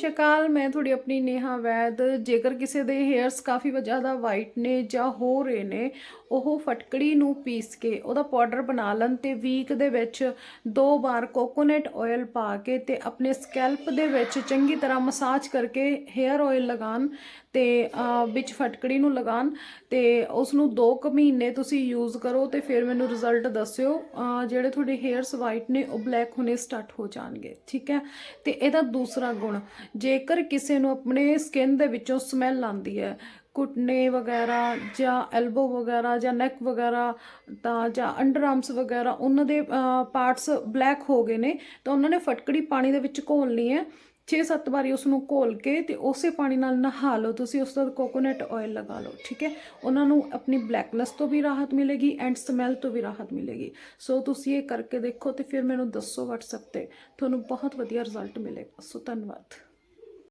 ਸ਼੍ਰੀ ਅਕਾਲ ਮੈਂ ਤੁਹਾਡੀ ਆਪਣੀ ਨੇਹਾ ਵੈਦ। ਜੇਕਰ ਕਿਸੇ ਦੇ ਹੇਅਰਸ ਕਾਫੀ ਜ਼ਿਆਦਾ ਵਾਈਟ ਨੇ ਜਾਂ ਹੋ ਰਹੇ ਨੇ, ਉਹ ਫਟਕੜੀ ਨੂੰ ਪੀਸ ਕੇ ਉਹਦਾ ਪਾਊਡਰ ਬਣਾ ਲੈਣ ਤੇ ਵੀਕ ਦੇ ਵਿੱਚ ਦੋ ਵਾਰ ਕੋਕੋਨਟ ਆਇਲ ਪਾ ਕੇ ਤੇ ਆਪਣੇ ਸਕੈਲਪ ਦੇ ਵਿੱਚ ਚੰਗੀ ਤਰ੍ਹਾਂ ਮਸਾਜ ਕਰਕੇ ਹੇਅਰ ਆਇਲ ਲਗਾਉਣ ਤੇ ਵਿੱਚ ਫਟਕੜੀ ਨੂੰ ਲਗਾਉਣ ਤੇ ਉਸ ਨੂੰ 2 ਕੁ ਮਹੀਨੇ ਤੁਸੀਂ ਯੂਜ਼ ਕਰੋ ਤੇ ਫਿਰ ਮੈਨੂੰ ਰਿਜ਼ਲਟ ਦੱਸਿਓ ਜਿਹੜੇ ਤੁਹਾਡੇ ਹੇਅਰਸ ਵਾਈਟ ਨੇ ਉਹ ਬਲੈਕ ਹੋਣੇ ਸਟਾਰਟ ਹੋ ਜਾਣਗੇ, ਠੀਕ ਹੈ? ਤੇ ਇਹਦਾ ਦੂਸਰਾ ਗੁਣ ਜੇਕਰ ਕਿਸੇ ਨੂੰ ਆਪਣੇ ਸਕਿਨ ਦੇ ਵਿੱਚੋਂ ਸਮੈਲ ਆਉਂਦੀ ਹੈ, ਘੁਟਨੇ ਵਗੈਰਾ ਜਾਂ ਐਲਬੋ ਵਗੈਰਾ ਜਾਂ ਨੈਕ ਵਗੈਰਾ, ਤਾਂ ਜਾਂ ਅੰਡਰ ਆਰਮਸ ਵਗੈਰਾ, ਉਹਨਾਂ ਦੇ ਪਾਰਟਸ ਬਲੈਕ ਹੋ ਗਏ ਨੇ, ਤਾਂ ਉਹਨਾਂ ਨੇ ਫਟਕੜੀ ਪਾਣੀ ਦੇ ਵਿੱਚ ਘੋਲਣੀ ਹੈ। 6-7 ਵਾਰੀ ਉਸ ਨੂੰ ਘੋਲ ਕੇ ਤੇ ਉਸੇ ਪਾਣੀ ਨਾਲ ਨਹਾ ਲਓ। ਤੁਸੀਂ ਉਸ ਤੋਂ ਬਾਅਦ ਕੋਕੋਨਟ ਆਇਲ ਲਗਾ ਲਓ, ਠੀਕ ਹੈ? ਉਹਨਾਂ ਨੂੰ ਆਪਣੀ ਬਲੈਕਨੈਸ ਤੋਂ ਵੀ ਰਾਹਤ ਮਿਲੇਗੀ ਐਂਡ ਸਮੈਲ ਤੋਂ ਵੀ ਰਾਹਤ ਮਿਲੇਗੀ। ਸੋ ਤੁਸੀਂ ਇਹ ਕਰਕੇ ਦੇਖੋ ਤੇ ਫਿਰ ਮੈਨੂੰ ਦੱਸੋ WhatsApp ਤੇ। ਤੁਹਾਨੂੰ ਬਹੁਤ ਵਧੀਆ ਰਿਜ਼ਲਟ ਮਿਲੇਗਾ। ਸੋ ਧੰਨਵਾਦ।